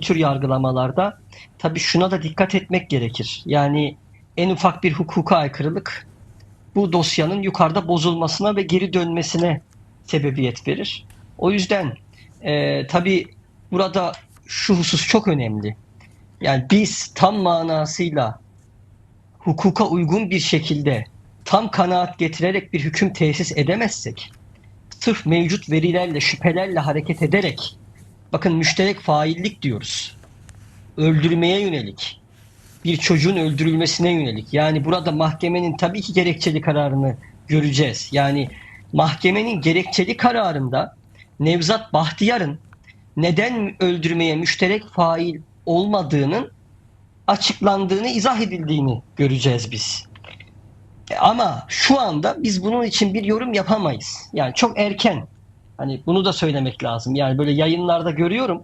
tür yargılamalarda tabii şuna da dikkat etmek gerekir. Yani en ufak bir hukuka aykırılık bu dosyanın yukarıda bozulmasına ve geri dönmesine sebebiyet verir. O yüzden e, tabii burada şu husus çok önemli. Yani biz tam manasıyla hukuka uygun bir şekilde tam kanaat getirerek bir hüküm tesis edemezsek, sırf mevcut verilerle, şüphelerle hareket ederek, bakın müşterek faillik diyoruz, öldürmeye yönelik, bir çocuğun öldürülmesine yönelik. Yani burada mahkemenin tabii ki gerekçeli kararını göreceğiz. Yani mahkemenin gerekçeli kararında Nevzat Bahtiyar'ın neden öldürmeye müşterek fail olmadığının açıklandığını, izah edildiğini göreceğiz biz. Ama şu anda biz bunun için bir yorum yapamayız. Yani çok erken. Hani bunu da söylemek lazım. Yani böyle yayınlarda görüyorum.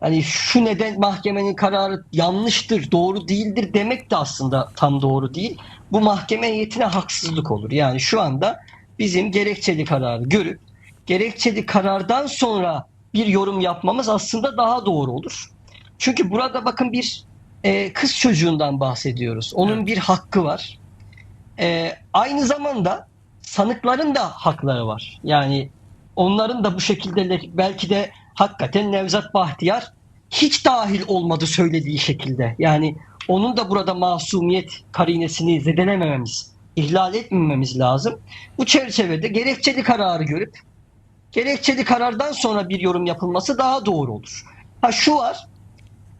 Hani şu neden mahkemenin kararı yanlıştır, doğru değildir demek de aslında tam doğru değil. Bu mahkeme heyetine haksızlık olur. Yani şu anda bizim gerekçeli kararı görüp gerekçeli karardan sonra bir yorum yapmamız aslında daha doğru olur. Çünkü burada bakın bir e, kız çocuğundan bahsediyoruz. Onun bir hakkı var. E, aynı zamanda sanıkların da hakları var. Yani onların da bu şekilde belki de hakikaten Nevzat Bahtiyar hiç dahil olmadı söylediği şekilde. Yani onun da burada masumiyet karinesini zedelemememiz, ihlal etmememiz lazım. Bu çerçevede gerekçeli kararı görüp gerekçeli karardan sonra bir yorum yapılması daha doğru olur. Ha şu var,